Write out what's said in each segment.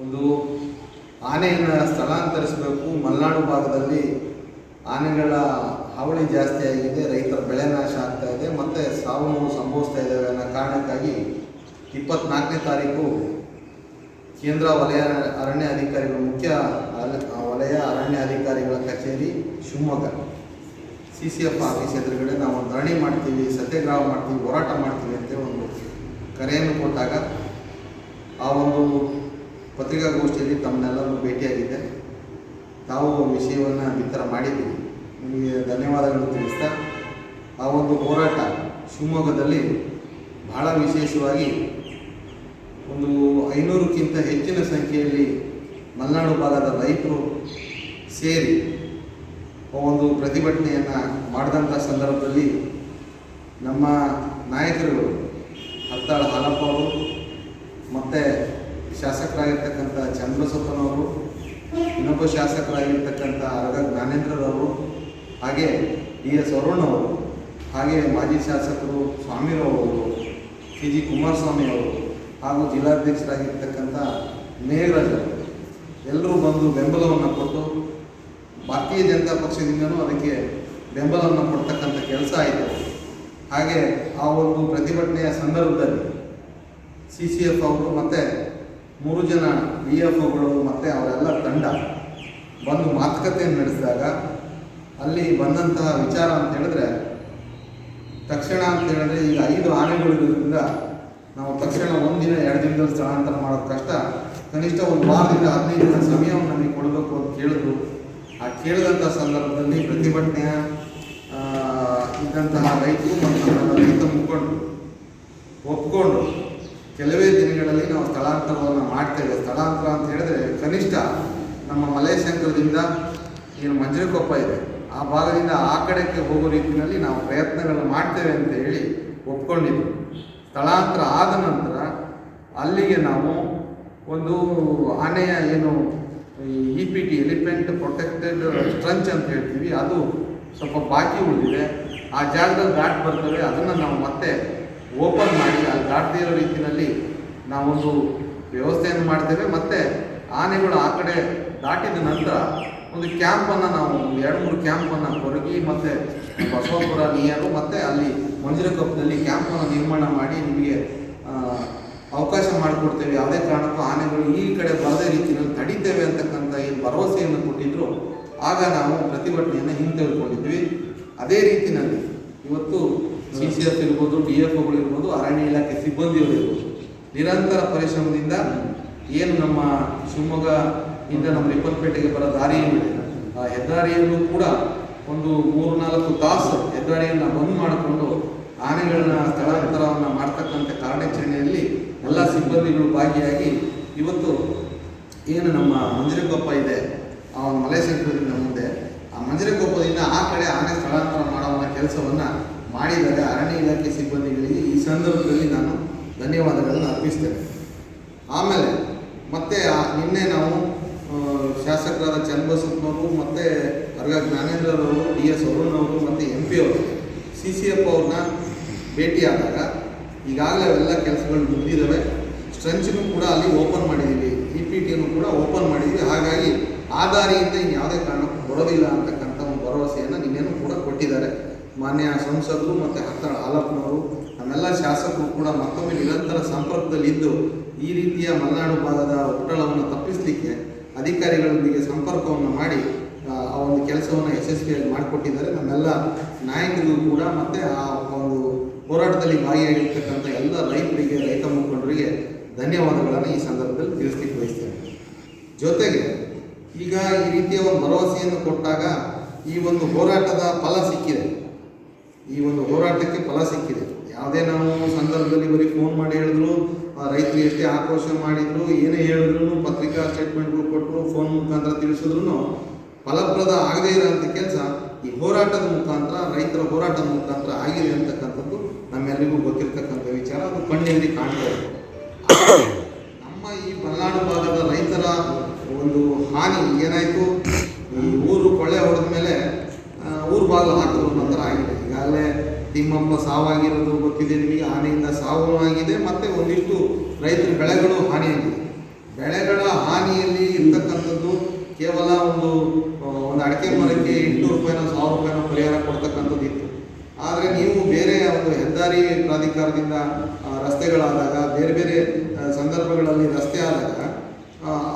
ಒಂದು ಆನೆಯನ್ನು ಸ್ಥಳಾಂತರಿಸಬೇಕು. ಮಲೆನಾಡು ಭಾಗದಲ್ಲಿ ಆನೆಗಳ ಹಾವಳಿ ಜಾಸ್ತಿ ಆಗಿದೆ. ರೈತರ ಬೆಳೆ ನಾಶ ಆಗ್ತಾ ಇದೆ. ಮತ್ತು ಸಾವು ನೋವು ಸಂಭವಿಸ್ತಾ ಇದ್ದಾವೆ ಅನ್ನೋ ಕಾರಣಕ್ಕಾಗಿ ಇಪ್ಪತ್ನಾಲ್ಕನೇ ತಾರೀಕು ಕೇಂದ್ರ ವಲಯ ಅರಣ್ಯ ಅಧಿಕಾರಿಗಳ ಮುಖ್ಯ ವಲಯ ಅರಣ್ಯ ಅಧಿಕಾರಿಗಳ ಕಚೇರಿ Shivamogga. C C F office ಎದುರುಗಡೆ ನಾವು ಧರಣಿ ಮಾಡ್ತೀವಿ, ಸತ್ಯಾಗ್ರಹ ಮಾಡ್ತೀವಿ, ಹೋರಾಟ ಮಾಡ್ತೀವಿ ಅಂತ ಒಂದು ಕರೆಯನ್ನು ಕೊಟ್ಟಾಗ ಆ ಒಂದು ಪತ್ರಿಕಾಗೋಷ್ಠಿಯಲ್ಲಿ ತಮ್ಮನ್ನೆಲ್ಲರೂ ಭೇಟಿಯಾಗಿದ್ದೆ. ತಾವು ವಿಷಯವನ್ನು ಬಿತ್ತರ ಮಾಡಿದ್ದೀವಿ ನಿಮಗೆ ಧನ್ಯವಾದಗಳು ತಿಳಿಸ್ತಾ, ಆ ಒಂದು ಹೋರಾಟ ಶಿವಮೊಗ್ಗದಲ್ಲಿ ಬಹಳ ವಿಶೇಷವಾಗಿ ಒಂದು ಐನೂರಕ್ಕಿಂತ ಹೆಚ್ಚಿನ ಸಂಖ್ಯೆಯಲ್ಲಿ ಮಲೆನಾಡು ಭಾಗದ ರೈತರು ಸೇರಿ ಒಂದು ಪ್ರತಿಭಟನೆಯನ್ನು ಮಾಡಿದಂಥ ಸಂದರ್ಭದಲ್ಲಿ ನಮ್ಮ ನಾಯಕರುಗಳು ಹತ್ತಾಳ ಹಾಲಪ್ಪ ಶಾಸಕರಾಗಿರ್ತಕ್ಕಂಥ ಚಂದ್ರಸಪ್ಪನವರು ಇನ್ನೊಬ್ಬ ಶಾಸಕರಾಗಿರ್ತಕ್ಕಂಥ ಅರಗ ಜ್ಞಾನೇಂದ್ರರವರು, ಹಾಗೆ ಡಿ ಎಸ್ ಅರುಣವರು ಹಾಗೆ ಮಾಜಿ ಶಾಸಕರು ಸ್ವಾಮಿರವರು ಕೆ ಜಿ ಕುಮಾರಸ್ವಾಮಿ ಅವರು, ಹಾಗೂ ಜಿಲ್ಲಾಧ್ಯಕ್ಷರಾಗಿರ್ತಕ್ಕಂಥ ಮೇಘರಾಜರು ಎಲ್ಲರೂ ಬಂದು ಬೆಂಬಲವನ್ನು ಕೊಟ್ಟು ಭಾರತೀಯ ಜನತಾ ಪಕ್ಷದಿಂದನೂ ಅದಕ್ಕೆ ಬೆಂಬಲವನ್ನು ಕೊಡ್ತಕ್ಕಂಥ ಕೆಲಸ ಆಯಿತು. ಹಾಗೆ ಆ ಒಂದು ಪ್ರತಿಭಟನೆಯ ಸಂದರ್ಭದಲ್ಲಿ ಸಿ ಸಿ ಎಫ್ ಅವರು ಮತ್ತು ಮೂರು ಜನ ವಿ ಎಫ್ ಒಗಳು ಮತ್ತು ಅವರೆಲ್ಲ ತಂಡ ಬಂದು ಮಾತುಕತೆಯನ್ನು ನಡೆಸಿದಾಗ ಅಲ್ಲಿ ಬಂದಂತಹ ವಿಚಾರ ಅಂತ ಹೇಳಿದ್ರೆ, ತಕ್ಷಣ ಅಂತ ಹೇಳಿದ್ರೆ ಈಗ ಐದು ಆನೆಗಳಿರೋದ್ರಿಂದ ನಾವು ತಕ್ಷಣ ಒಂದಿನ ಎರಡು ದಿನದಲ್ಲಿ ಸ್ಥಳಾಂತರ ಮಾಡೋದು ಕಷ್ಟ. ಕನಿಷ್ಠ ಒಂದು ವಾರದಿಂದ ಹದಿನೈದು ದಿನ ಸಮಯವನ್ನು ನಮಗೆ ಕೊಡಬೇಕು ಅಂತ ಕೇಳಿದ್ರು. ಆ ಕೇಳಿದಂಥ ಸಂದರ್ಭದಲ್ಲಿ ಪ್ರತಿಭಟನೆಯ ಇದ್ದಂತಹ ರೈತರು ಮತ್ತು ರೈತ ಮುಖಂಡರು ಒಪ್ಕೊಂಡು ಕೆಲವೇ ದಿನಗಳಲ್ಲಿ ನಾವು ಸ್ಥಳಾಂತರವನ್ನು ಮಾಡ್ತೇವೆ. ಸ್ಥಳಾಂತರ ಅಂತ ಹೇಳಿದ್ರೆ ಕನಿಷ್ಠ ನಮ್ಮ ಮಲೇಶಂಕರದಿಂದ ಏನು ಮಂಜರಿಕೊಪ್ಪ ಇದೆ. ಆ ಭಾಗದಿಂದ ಆ ಕಡೆಗೆ ಹೋಗೋ ರೀತಿಯಲ್ಲಿ ನಾವು ಪ್ರಯತ್ನಗಳನ್ನು ಮಾಡ್ತೇವೆ ಅಂತ ಹೇಳಿ ಒಪ್ಕೊಂಡಿದ್ವಿ. ಸ್ಥಳಾಂತರ ಆದ ನಂತರ ಅಲ್ಲಿಗೆ ನಾವು ಒಂದು ಆನೆಯ ಏನು E P T elephant protected trench ಅಂತ ಹೇಳ್ತೀವಿ. ಅದು ಸ್ವಲ್ಪ ಬಾಕಿ ಉಳಿದಿದೆ. ಆ ಜಾಗದಲ್ಲಿ ಘಾಟ್ ಬರ್ತವೆ. ಅದನ್ನು ನಾವು ಮತ್ತೆ ಓಪನ್ ಮಾಡಿ ಅಲ್ಲಿ ದಾಟದೇ ಇರೋ ರೀತಿಯಲ್ಲಿ ನಾವೊಂದು ವ್ಯವಸ್ಥೆಯನ್ನು ಮಾಡ್ತೇವೆ. ಮತ್ತು ಆನೆಗಳು ಆ ಕಡೆ ದಾಟಿದ ನಂತರ ಒಂದು ಕ್ಯಾಂಪನ್ನು ನಾವು ಎರಡು, ಮೂರು ಕ್ಯಾಂಪನ್ನು ಕೊರಗಿ ಮತ್ತು ಬಸವಪುರ, ನಿಯರು ಮತ್ತು ಅಲ್ಲಿ ಮಂಜರಕೊಪ್ಪದಲ್ಲಿ ಕ್ಯಾಂಪನ್ನು ನಿರ್ಮಾಣ ಮಾಡಿ ನಿಮಗೆ ಅವಕಾಶ ಮಾಡಿಕೊಡ್ತೇವೆ. ಯಾವುದೇ ಕಾರಣಕ್ಕೂ ಆನೆಗಳು ಈ ಕಡೆ ಬರದೇ ರೀತಿಯಲ್ಲಿ ತಡಿತೇವೆ ಅಂತಕ್ಕಂಥ ಏನು ಭರವಸೆಯನ್ನು ಕೊಟ್ಟಿದ್ರು. ಆಗ ನಾವು ಪ್ರತಿಭಟನೆಯನ್ನು ಹಿಂತೆಗೆದುಕೊಂಡಿದ್ವಿ. ಅದೇ ರೀತಿಯಲ್ಲಿ ಇವತ್ತು ಸಿ ಸಿ ಎಫ್ ಇರ್ಬೋದು, ಡಿ ಎಫ್ ಒಗಳು ಇರ್ಬೋದು, ಅರಣ್ಯ ಇಲಾಖೆ ಸಿಬ್ಬಂದಿಗಳು ಇರ್ಬೋದು. ನಿರಂತರ ಪರಿಶ್ರಮದಿಂದ ಏನು ನಮ್ಮ ಶಿವಮೊಗ್ಗ ಇಂದ ನಮ್ಮ ರಿಪ್ಪನ್ಪೇಟೆಗೆ ಬರೋ ದಾರಿ ಏನಿದೆ ಆ ಹೆದ್ದಾರಿಯನ್ನು ಕೂಡ ಒಂದು ಮೂರು ನಾಲ್ಕು ತಾಸು ಹೆದ್ದಾರಿಯನ್ನು ಬಂದ್ ಮಾಡಿಕೊಂಡು ಆನೆಗಳನ್ನ ಸ್ಥಳಾಂತರವನ್ನು ಮಾಡ್ತಕ್ಕಂಥ ಕಾರ್ಯಾಚರಣೆಯಲ್ಲಿ ಎಲ್ಲ ಸಿಬ್ಬಂದಿಗಳು ಭಾಗಿಯಾಗಿ ಇವತ್ತು ಏನು ನಮ್ಮ ಮಂಜರಕೊಪ್ಪ ಇದೆ, ಆ ಮಲೆ ಸೇರ್ಪದಿಂದ ಮುಂದೆ, ಆ ಮಂಜರಕೊಪ್ಪದಿಂದ ಆ ಕಡೆ ಆನೆ ಸ್ಥಳಾಂತರ ಮಾಡುವ ಕೆಲಸವನ್ನು ಮಾಡಿದರೆ ಅರಣ್ಯ ಇಲಾಖೆ ಸಿಬ್ಬಂದಿಗಳಿಗೆ ಈ ಸಂದರ್ಭದಲ್ಲಿ ನಾನು ಧನ್ಯವಾದಗಳನ್ನು ಅರ್ಪಿಸ್ತೇನೆ. ಆಮೇಲೆ ಮತ್ತೆ ನಿನ್ನೆ ನಾವು ಶಾಸಕರಾದ ಚನ್ನಬಸಪ್ಪನವರು ಮತ್ತು ಅರ್ಗ ಜ್ಞಾನೇಂದ್ರರವರು, ಡಿ ಎಸ್ ಅರುಣ್ ಮತ್ತು ಎಂ ಪಿ ಅವರು, ಸಿ ಸಿ ಎಫ್ ಅವ್ರನ್ನ ಭೇಟಿಯಾದಾಗ ಈಗಾಗಲೇ ಅವೆಲ್ಲ ಕೆಲಸಗಳು ಮುಗಿದಿದ್ದಾವೆ. ಸ್ಟ್ರೆಂಚನ್ನು ಕೂಡ ಅಲ್ಲಿ ಓಪನ್ ಮಾಡಿದ್ದೀವಿ. ಇ ಪಿ ಟಿಯನ್ನು ಕೂಡ ಓಪನ್ ಮಾಡಿದ್ದೀವಿ. ಹಾಗಾಗಿ ಆ ದಾರಿಯಿಂದ ಇನ್ನು ಯಾವುದೇ ಕಾರಣಕ್ಕೂ ಬರೋದಿಲ್ಲ ಅಂತಕ್ಕಂಥ ಒಂದು ಭರವಸೆಯನ್ನು ನಿನ್ನೇನು ಕೂಡ ಕೊಟ್ಟಿದ್ದಾರೆ. ಮಾನ್ಯ ಸಂಸದರು ಮತ್ತು ಹತ್ತ ಹಾಲಪ್ಪನವರು ನಮ್ಮೆಲ್ಲ ಶಾಸಕರು ಕೂಡ ಮತ್ತೊಮ್ಮೆ ನಿರಂತರ ಸಂಪರ್ಕದಲ್ಲಿದ್ದು ಈ ರೀತಿಯ ಮಲೆನಾಡು ಭಾಗದ ಒತ್ತಡವನ್ನು ತಪ್ಪಿಸಲಿಕ್ಕೆ ಅಧಿಕಾರಿಗಳೊಂದಿಗೆ ಸಂಪರ್ಕವನ್ನು ಮಾಡಿ, ಆ ಒಂದು ಕೆಲಸವನ್ನು ಯಶಸ್ವಿಯಾಗಿ ಮಾಡಿಕೊಟ್ಟಿದ್ದಾರೆ. ನಮ್ಮೆಲ್ಲ ನಾಯಕರಿಗೂ ಕೂಡ ಮತ್ತು ಆ ಒಂದು ಹೋರಾಟದಲ್ಲಿ ಭಾಗಿಯಾಗಿರ್ತಕ್ಕಂಥ ಎಲ್ಲ ರೈತರಿಗೆ, ರೈತ ಮುಖಂಡರಿಗೆ ಧನ್ಯವಾದಗಳನ್ನು ಈ ಸಂದರ್ಭದಲ್ಲಿ ತಿಳಿಸ್ಲಿಕ್ಕೆ ಬಯಸ್ತೇನೆ. ಜೊತೆಗೆ ಈಗ ಈ ರೀತಿಯ ಒಂದು ಭರವಸೆಯನ್ನು ಕೊಟ್ಟಾಗ ಈ ಒಂದು ಹೋರಾಟದ ಫಲ ಸಿಕ್ಕಿದೆ. ಈ ಒಂದು ಹೋರಾಟಕ್ಕೆ ಫಲ ಸಿಕ್ಕಿದೆ. ಯಾವುದೇ ನಾವು ಸಂದರ್ಭದಲ್ಲಿ ಬರೀ ಫೋನ್ ಮಾಡಿ ಹೇಳಿದ್ರು ರೈತರು ಎಷ್ಟೇ ಆಕ್ರೋಶ ಮಾಡಿದ್ರು, ಏನೇ ಹೇಳಿದ್ರು ಪತ್ರಿಕಾ ಸ್ಟೇಟ್ಮೆಂಟ್ಗಳು ಕೊಟ್ಟರು ಫೋನ್ ಮುಖಾಂತರ ತಿಳಿಸಿದ್ರು ಫಲಪ್ರದ ಆಗದೇ ಇರೋಂಥ ಕೆಲಸ ಈ ಹೋರಾಟದ ಮುಖಾಂತರ, ರೈತರ ಹೋರಾಟದ ಮುಖಾಂತರ ಆಗಿದೆ ಅಂತಕ್ಕಂಥದ್ದು ನಮ್ಮೆಲ್ಲರಿಗೂ ಗೊತ್ತಿರ್ತಕ್ಕಂಥ ವಿಚಾರ. ಅದು ಕಣ್ಣಿನಲ್ಲಿ ಕಾಣ್ತಾ ಇದೆ ನಮ್ಮ ಈ ಮಲೆನಾಡು ಭಾಗದ ರೈತರ ಒಂದು ಹಾನಿ ಏನಾಯಿತು ಈ ಊರು ಕೊಳ್ಳೆ ಹೊಡೆದ ಮೇಲೆ ಆ, ಊರು ಬಾಗಿಲು ಹಾಕಿದ್ರು ನಂತರ ಆಗಿದೆ ಈಗಾಗಲೇ ತಿಮ್ಮಪ್ಪ ಸಾವಾಗಿರೋದು ಗೊತ್ತಿದೆ ನಿಮಗೆ? ಹಾನಿಯಿಂದ ಸಾವು ಆಗಿದೆ ಮತ್ತು ಒಂದಿಷ್ಟು ರೈತರ ಬೆಳೆಗಳು ಹಾನಿಯಾಗಿದೆ. ಬೆಳೆಗಳ ಹಾನಿಯಲ್ಲಿ ಇರ್ತಕ್ಕಂಥದ್ದು ಕೇವಲ ಒಂದು ಒಂದು ಅಡಿಕೆ ಮರಕ್ಕೆ ಎಂಟುನೂರು ರೂಪಾಯಿನೋ ಸಾವಿರ ರೂಪಾಯಿನೋ ಪರಿಹಾರ ಕೊಡ್ತಕ್ಕಂಥದ್ದು ಇತ್ತು ಆದರೆ ನೀವು ಬೇರೆ ಒಂದು ಹೆದ್ದಾರಿ ಪ್ರಾಧಿಕಾರದಿಂದ ರಸ್ತೆಗಳಾದಾಗ, ಬೇರೆ ಬೇರೆ ಸಂದರ್ಭಗಳಲ್ಲಿ ರಸ್ತೆ ಆದಾಗ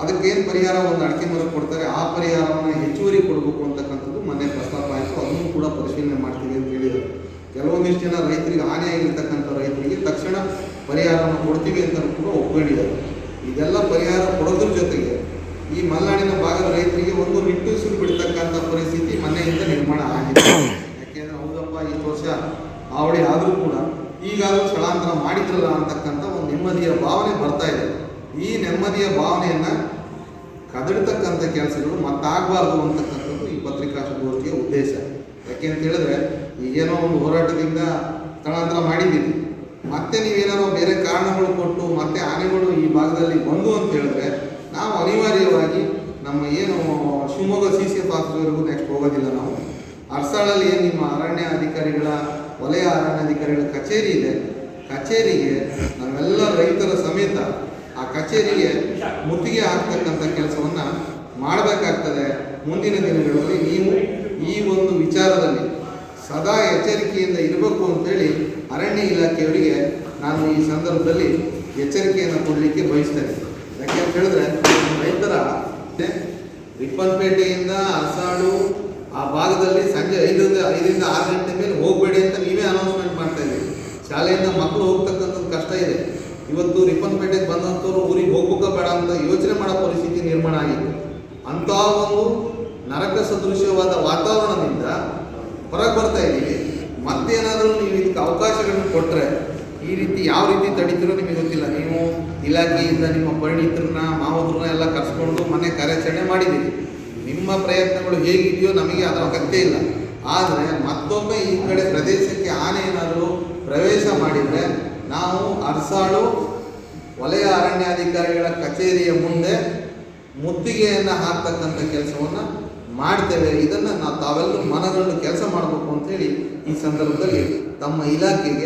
ಅದಕ್ಕೇನು ಪರಿಹಾರ? ಒಂದು ಅಡಿಕೆ ಮರಕ್ಕೆ ಕೊಡ್ತಾರೆ, ಆ ಪರಿಹಾರವನ್ನು ಹೆಚ್ಚುವರಿ ಕೊಡಬೇಕು ಅಂತಕ್ಕಂಥದ್ದು ಮೊನ್ನೆ ಪ್ರಸ್ತಾಪ ಆಯಿತು ಅದನ್ನು ಕೂಡ ಪರಿಶೀಲನೆ ಮಾಡ್ತೀವಿ ಅಂತ ಹೇಳಿದರು ಕೆಲವೊಂದಿಷ್ಟು ಜನ ರೈತರಿಗೆ ಹಾನಿಯಾಗಿರ್ತಕ್ಕಂಥ ರೈತರಿಗೆ ತಕ್ಷಣ ಪರಿಹಾರವನ್ನು ಕೊಡ್ತೀವಿ ಅಂತ ಕೂಡ ಒಪ್ಕೊಂಡಿದ್ದಾರೆ ಇದೆಲ್ಲ ಪರಿಹಾರ ಕೊಡೋದ್ರ ಜೊತೆಗೆ ಈ ಮಲೆನಾಡಿನ ಭಾಗದ ರೈತರಿಗೆ ಒಂದು ನಿಟ್ಟುಸಿರು ಬಿಡ್ತಕ್ಕಂಥ ಪರಿಸ್ಥಿತಿ ಮನೆಯಿಂದ ನಿರ್ಮಾಣ ಆಗಿದೆ ಯಾಕೆಂದ್ರೆ ಈ ವರ್ಷ ಆವಳಿ ಆದರೂ ಕೂಡ ಈಗಾದರೂ ಸ್ಥಳಾಂತರ ಮಾಡಿದ್ರಲ್ಲ ಅಂತಕ್ಕಂಥ ಒಂದು ನೆಮ್ಮದಿಯ ಭಾವನೆ ಬರ್ತಾ ಇದೆ. ಈ ನೆಮ್ಮದಿಯ ಭಾವನೆಯನ್ನ ಕದಡ್ತಕ್ಕಂಥ ಕೆಲಸಗಳು ಮತ್ತಾಗಬಾರ್ದು ಅಂತಕ್ಕಂಥದ್ದು ಈ ಪತ್ರಿಕಾ ಸುದ್ದಿಗೋಷ್ಠಿಯ ಉದ್ದೇಶ. ಯಾಕೆ ಅಂತ ಹೇಳಿದ್ರೆ ಈಗೇನೋ ಒಂದು ಹೋರಾಟದಿಂದ ಸ್ಥಳಾಂತರ ಮಾಡಿದ್ದೀನಿ ಮತ್ತೆ ನೀವೇನಾರೋ ಬೇರೆ ಕಾರಣಗಳು ಕೊಟ್ಟು ಮತ್ತೆ ಆನೆಗಳು ಈ ಭಾಗದಲ್ಲಿ ಬಂದು ಅಂತ ಹೇಳಿದ್ರೆ, ನಾವು ಅನಿವಾರ್ಯವಾಗಿ ನಮ್ಮ ಏನು Shivamogga C C F next ಹೋಗೋದಿಲ್ಲ ನಾವು. ಅರ್ಸಾಳಲ್ಲಿ ನಿಮ್ಮ ಅರಣ್ಯ ಅಧಿಕಾರಿಗಳ, ವಲಯ ಅರಣ್ಯಾಧಿಕಾರಿಗಳ ಕಚೇರಿ ಇದೆ? ಕಚೇರಿಗೆ ನಾವೆಲ್ಲ ರೈತರ ಸಮೇತ ಆ ಕಚೇರಿಗೆ ಮುತ್ತಿಗೆ ಹಾಕ್ತಕ್ಕಂಥ ಕೆಲಸವನ್ನು ಮಾಡಬೇಕಾಗ್ತದೆ. ಮುಂದಿನ ದಿನಗಳಲ್ಲಿ ನೀವು ಈ ಒಂದು ವಿಚಾರದಲ್ಲಿ ಸದಾ ಎಚ್ಚರಿಕೆಯಿಂದ ಇರಬೇಕು ಅಂತೇಳಿ ಅರಣ್ಯ ಇಲಾಖೆಯವರಿಗೆ ನಾನು ಈ ಸಂದರ್ಭದಲ್ಲಿ ಎಚ್ಚರಿಕೆಯನ್ನು ಕೊಡಲಿಕ್ಕೆ ಬಯಸ್ತೇನೆ ಯಾಕೆ ಅಂತ ಹೇಳಿದ್ರೆ, ರೈತರ ರಿಪ್ಪನ್ಪೇಟೆಯಿಂದ ಅರಸಾಳು ಆ ಭಾಗದಲ್ಲಿ ಸಂಜೆ ಐದರಿಂದ ಐದರಿಂದ ಆರು ಗಂಟೆ ಮೇಲೆ ಹೋಗಬೇಡಿ ಅಂತ ನೀವೇ ಅನೌನ್ಸ್ಮೆಂಟ್ ಮಾಡ್ತಾ ಇದ್ದೀವಿ ಶಾಲೆಯಿಂದ ಮಕ್ಕಳು ಹೋಗ್ತಕ್ಕಂಥದ್ದು ಕಷ್ಟ ಇದೆ. ಇವತ್ತು ರಿಪ್ಪನ್ಪೇಟೆಗೆ ಬಂದಂಥವ್ರು ಊರಿಗೆ ಹೋಗ್ಬೇಕಾ ಬೇಡ ಅಂತ ಯೋಚನೆ ಮಾಡೋ ಪರಿಸ್ಥಿತಿ ನಿರ್ಮಾಣ ಆಗಿತ್ತು. ಅಂಥ ಒಂದು ನರಕ ಸದೃಶ್ಯವಾದ ವಾತಾವರಣದಿಂದ ಹೊರಗೆ ಬರ್ತಾ ಇದ್ದೀವಿ. ಮತ್ತೇನಾದರೂ ನೀವು ಇದಕ್ಕೆ ಅವಕಾಶಗಳನ್ನು ಕೊಟ್ಟರೆ ಈ ರೀತಿ ಯಾವ ರೀತಿ ತಡೀತಿರೋ ನಿಮಗೆ ಗೊತ್ತಿಲ್ಲ. ನೀವು ಇಲಾಖೆಯಿಂದ ನಿಮ್ಮ ಪರಿಣಿತರನ್ನ, ಮಾವುದ್ರನ್ನ ಎಲ್ಲ ಕರೆಸ್ಕೊಂಡು ಮನೆ ಕಾರ್ಯಾಚರಣೆ ಮಾಡಿದ್ದೀರಿ. ನಿಮ್ಮ ಪ್ರಯತ್ನಗಳು ಹೇಗಿದೆಯೋ ನಮಗೆ ಅದರ ಅಗತ್ಯ ಇಲ್ಲ. ಆದರೆ ಮತ್ತೊಮ್ಮೆ ಈ ಕಡೆ ಪ್ರದೇಶಕ್ಕೆ ಆನೆ ಏನಾದರೂ ಪ್ರವೇಶ ಮಾಡಿದರೆ ನಾವು ಅರ್ಸಾಳು ವಲಯ ಅರಣ್ಯಾಧಿಕಾರಿಗಳ ಕಚೇರಿಯ ಮುಂದೆ ಮುತ್ತಿಗೆಯನ್ನು ಹಾಕ್ತಕ್ಕಂಥ ಕೆಲಸವನ್ನು ಮಾಡ್ತೇವೆ. ಇದನ್ನು ನಾವು ತಾವೆಲ್ಲರೂ ಮನಗಂಡು ಕೆಲಸ ಮಾಡಬೇಕು ಅಂತೇಳಿ ಈ ಸಂದರ್ಭದಲ್ಲಿ ತಮ್ಮ ಇಲಾಖೆಗೆ